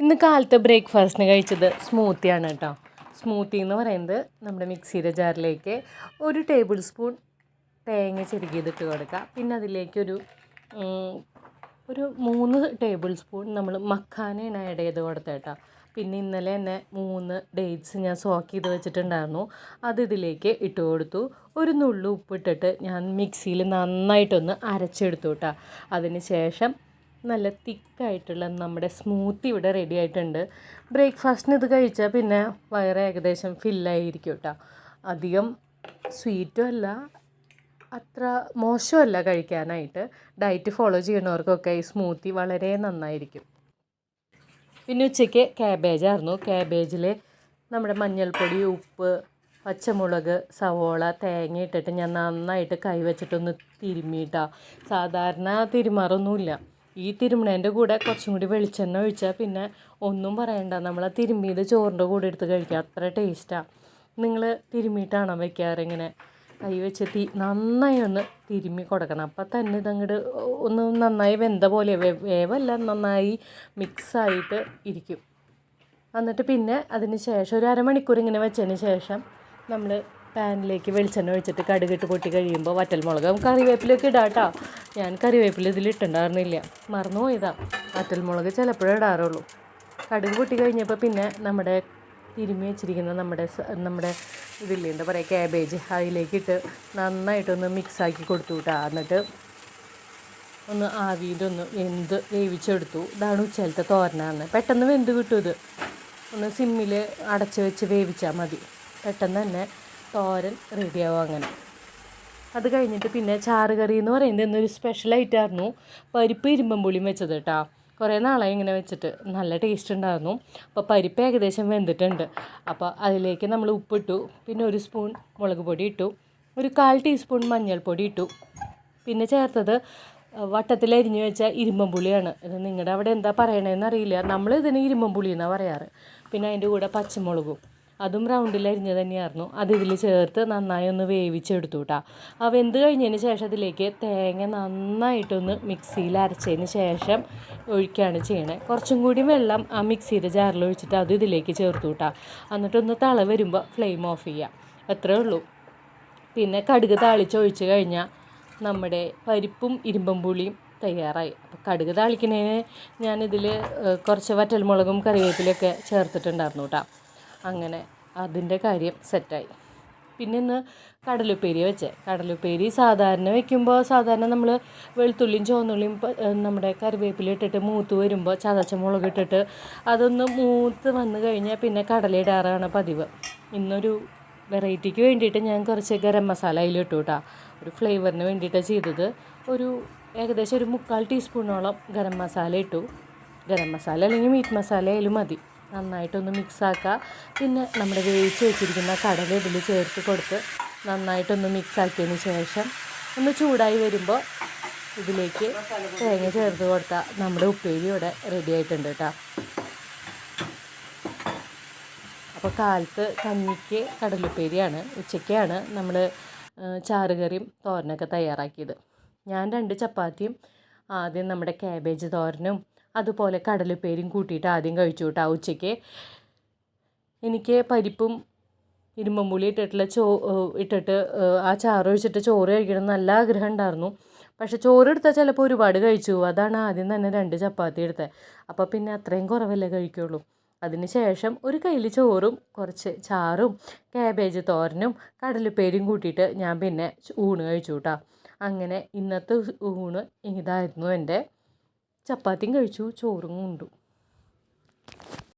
ഇന്ന് കാലത്ത് ബ്രേക്ക്ഫാസ്റ്റിന് കഴിച്ചത് സ്മൂത്തിയാണ് കേട്ടോ. സ്മൂത്തി എന്ന് പറയുന്നത് നമ്മുടെ മിക്സിയുടെ ജാറിലേക്ക് ഒരു ടേബിൾ സ്പൂൺ തേങ്ങ ചെരുകിയതിട്ട് കൊടുക്കുക. പിന്നെ അതിലേക്ക് ഒരു ഒരു മൂന്ന് ടേബിൾ സ്പൂൺ നമ്മൾ മഖാനയാണ് ആഡ് ചെയ്ത് കൊടുത്തത് കേട്ടോ. പിന്നെ ഇന്നലെ തന്നെ മൂന്ന് ഡേറ്റ്സ് ഞാൻ സോക്ക് ചെയ്ത് വെച്ചിട്ടുണ്ടായിരുന്നു. അത് ഇതിലേക്ക് ഇട്ട് കൊടുത്തു. ഒരു നുള്ളു ഉപ്പിട്ടിട്ട് ഞാൻ മിക്സിയിൽ നന്നായിട്ടൊന്ന് അരച്ചെടുത്തു കേട്ടോ. അതിന് ശേഷം നല്ല തിക്കായിട്ടുള്ള നമ്മുടെ സ്മൂത്തി ഇവിടെ റെഡി ആയിട്ടുണ്ട്. ബ്രേക്ക്ഫാസ്റ്റിന് ഇത് കഴിച്ചാൽ പിന്നെ വയറ് ഏകദേശം ഫില്ലായിരിക്കും കേട്ടോ അധികം സ്വീറ്റും അല്ല അത്ര മോശമല്ല കഴിക്കാനായിട്ട്. ഡയറ്റ് ഫോളോ ചെയ്യുന്നവർക്കൊക്കെ ഈ സ്മൂത്തി വളരെ നന്നായിരിക്കും. പിന്നെ ഉച്ചയ്ക്ക് ക്യാബേജായിരുന്നു ക്യാബേജിൽ നമ്മുടെ മഞ്ഞൾപ്പൊടി ഉപ്പ് പച്ചമുളക് സവോള തേങ്ങ ഇട്ടിട്ട് ഞാൻ നന്നായിട്ട് കൈവച്ചിട്ടൊന്ന് തിരുമ്മിയിട്ടാണ് തിരുമ്മിയിട്ടാ സാധാരണ തിരുമാറൊന്നുമില്ല. ഈ തിരുമണേന്റെ കൂടെ കുറച്ചും കൂടി വെളിച്ചെണ്ണ ഒഴിച്ചാൽ പിന്നെ ഒന്നും പറയണ്ട. നമ്മൾ ആ തിരുമ്മിയത് ചോറിന്റെ കൂടെ എടുത്ത് കഴിക്കുക അത്ര ടേസ്റ്റാണ് നിങ്ങൾ തിരുമ്മിയിട്ടാണോ വെക്കാറ് ഇങ്ങനെ? കൈ വെച്ച് തി നന്നായി ഒന്ന് തിരുമ്മി കൊടുക്കണം. അപ്പം തന്നെ ഇതങ്ങോട്ട് ഒന്ന് നന്നായി വെന്ത പോലെ വേവല്ല നന്നായി മിക്സായിട്ട് ഇരിക്കും. എന്നിട്ട് പിന്നെ അതിന് ശേഷം ഒരു അരമണിക്കൂർ ഇങ്ങനെ വെച്ചതിന് ശേഷം നമ്മൾ പാനിലേക്ക് വെളിച്ചെണ്ണ ഒഴിച്ചിട്ട് കടുകിട്ട് പൊട്ടി കഴിയുമ്പോൾ വറ്റൽമുളകും കറിവേപ്പിലൊക്കെ ഇടാം കേട്ടോ ഞാൻ കറിവേപ്പില ഇതിൽ ഇട്ടുണ്ടായിരുന്നില്ല മറന്നു പോയതാ. വറ്റൽമുളക് ചിലപ്പോഴേ ഇടാറുള്ളൂ. കടുക് പൊട്ടി കഴിഞ്ഞപ്പോൾ പിന്നെ നമ്മുടെ തിരുമ്മി വെച്ചിരിക്കുന്ന നമ്മുടെ നമ്മുടെ ഇതില്ലേ എന്താ പറയുക ക്യാബേജ് അതിലേക്കിട്ട് നന്നായിട്ടൊന്ന് മിക്സാക്കി കൊടുത്തു കേട്ടോ എന്നിട്ട് ഒന്ന് ആവിയിലൊന്ന് വെന്ത് വേവിച്ചെടുത്തു. ഇതാണ് ഉച്ചലത്തെ തോരനാണ്. പെട്ടെന്ന് വെന്ത് കിട്ടും ഇത്. ഒന്ന് സിമ്മിൽ അടച്ച് വെച്ച് വേവിച്ചാൽ മതി. പെട്ടെന്ന് തന്നെ തോരൻ റെഡിയാവും അങ്ങനെ. അത് കഴിഞ്ഞിട്ട് പിന്നെ ചാറ് കറി എന്ന് പറയുന്നത് ഇന്നൊരു സ്പെഷ്യൽ ആയിട്ടായിരുന്നു പരിപ്പ് ഇരുമ്പം പുളിയും വെച്ചത് കേട്ടോ കുറേ നാളായി ഇങ്ങനെ വെച്ചിട്ട്. നല്ല ടേസ്റ്റ് ഉണ്ടായിരുന്നു. അപ്പോൾ പരിപ്പ് ഏകദേശം വെന്തിട്ടുണ്ട്. അപ്പോൾ അതിലേക്ക് നമ്മൾ ഉപ്പിട്ടു. പിന്നെ ഒരു സ്പൂൺ മുളക് പൊടി ഇട്ടു. ഒരു കാൽ ടീസ്പൂൺ മഞ്ഞൾപ്പൊടി ഇട്ടു. പിന്നെ ചേർത്തത് വട്ടത്തിൽ അരിഞ്ഞു വെച്ച ഇരുമ്പം പുളിയാണ്. ഇത് നിങ്ങളുടെ അവിടെ എന്താ പറയണതെന്ന് അറിയില്ല. ഇരുമ്പം പുളി എന്നാണ് പറയാറ്. പിന്നെ അതിന്റെ കൂടെ പച്ചമുളകും. അതും റൗണ്ടിൽ അരിഞ്ഞ് തന്നെയായിരുന്നു. അത് ഇതിൽ ചേർത്ത് നന്നായി ഒന്ന് വേവിച്ചെടുത്തു കേട്ടോ ആ വെന്ത് കഴിഞ്ഞതിന് ശേഷം അതിലേക്ക് തേങ്ങ നന്നായിട്ടൊന്ന് മിക്സിയിൽ അരച്ചതിന് ശേഷം ഒഴിക്കുകയാണ് ചെയ്യണേ. കുറച്ചും കൂടി വെള്ളം ആ മിക്സിയുടെ ജാറിൽ ഒഴിച്ചിട്ട് അത് ഇതിലേക്ക് ചേർത്തു കേട്ടോ എന്നിട്ടൊന്ന് തള വരുമ്പോൾ ഫ്ലെയിം ഓഫ് ചെയ്യുക അത്രേ ഉള്ളൂ. പിന്നെ കടുക് താളിച്ചൊഴിച്ച് കഴിഞ്ഞാൽ നമ്മുടെ പരിപ്പും ഇരുമ്പം പുളിയും തയ്യാറായി. അപ്പോൾ കടുക് താളിക്കുന്നതിന് ഞാനിതിൽ കുറച്ച് വറ്റൽമുളകും കറിവേപ്പിലൊക്കെ ചേർത്തിട്ടുണ്ടായിരുന്നു കേട്ടോ അങ്ങനെ അതിന്റെ കാര്യം സെറ്റായി. പിന്നെ ഇന്ന് കടലുപ്പേരി വെച്ചേ. കടലുപ്പേരി സാധാരണ വെക്കുമ്പോൾ സാധാരണ നമ്മൾ വെളുത്തുള്ളിയും ചുവന്നുള്ളിയും നമ്മുടെ കറിവേപ്പില ഇട്ടിട്ട് മൂത്ത് വരുമ്പോൾ ചതച്ച മുളക് ഇട്ടിട്ട് അതൊന്ന് മൂത്ത് വന്നു കഴിഞ്ഞാൽ പിന്നെ കടലയിടാറാണ് പതിവ്. ഇന്നൊരു വെറൈറ്റിക്ക് വേണ്ടിയിട്ട് ഞാൻ കുറച്ച് ഗരം മസാല അതിലിട്ടു കേട്ടോ ഒരു ഫ്ലേവറിന് വേണ്ടിയിട്ടാണ് ചെയ്തത്. ഒരു ഏകദേശം ഒരു മുക്കാൽ ടീസ്പൂണോളം ഗരം മസാല ഇട്ടു. ഗരം മസാല അല്ലെങ്കിൽ മീറ്റ് മസാല ആയാലും മതി. നന്നായിട്ടൊന്ന് മിക്സാക്കുക പിന്നെ നമ്മുടെ വേവിച്ച് വെച്ചിരിക്കുന്ന കടല ഇതിൽ ചേർത്ത് കൊടുത്ത് നന്നായിട്ടൊന്ന് മിക്സാക്കിയതിന് ശേഷം ഒന്ന് ചൂടായി വരുമ്പോൾ ഇതിലേക്ക് തേങ്ങ ചേർത്ത് കൊടുത്താൽ നമ്മുടെ ഉപ്പേരി ഇവിടെ റെഡി ആയിട്ടുണ്ട് കേട്ടോ അപ്പോൾ കാലത്ത് കഞ്ഞിക്ക് കടലുപ്പേരിയാണ് ഉച്ചയ്ക്കാണ് നമ്മൾ ചാറുകറിയും തോരനൊക്കെ തയ്യാറാക്കിയത്. ഞാൻ രണ്ട് ചപ്പാത്തിയും ആദ്യം നമ്മുടെ ക്യാബേജ് തോരനും അതുപോലെ കടലപ്പേരിയും കൂട്ടിയിട്ട് ആദ്യം കഴിച്ചു കേട്ടോ ഉച്ചയ്ക്ക്. എനിക്ക് പരിപ്പും ഇരുമ്പമ്പുളി ഇട്ടിട്ടുള്ള ചോ ഇട്ടിട്ട് ആ ചാറ് ഒഴിച്ചിട്ട് ചോറ് കഴിക്കണം നല്ല ആഗ്രഹം ഉണ്ടായിരുന്നു. പക്ഷെ ചോറ് എടുത്താൽ ചിലപ്പോൾ ഒരുപാട് കഴിച്ചു. അതാണ് ആദ്യം തന്നെ രണ്ട് ചപ്പാത്തി എടുത്തത്. അപ്പോൾ പിന്നെ അത്രയും കുറവല്ലേ കഴിക്കുള്ളൂ. അതിന് ശേഷം ഒരു കയ്യിൽ ചോറും കുറച്ച് ചാറും കാബേജ് തോരനും കടലപ്പേരും കൂട്ടിയിട്ട് ഞാൻ പിന്നെ ഊണ് കഴിച്ചു കേട്ടോ അങ്ങനെ ഇന്നത്തെ ഊണ് ഇതായിരുന്നു എന്റെ ചപ്പാത്തിയും കഴിച്ചു ചോറും കൊണ്ടു.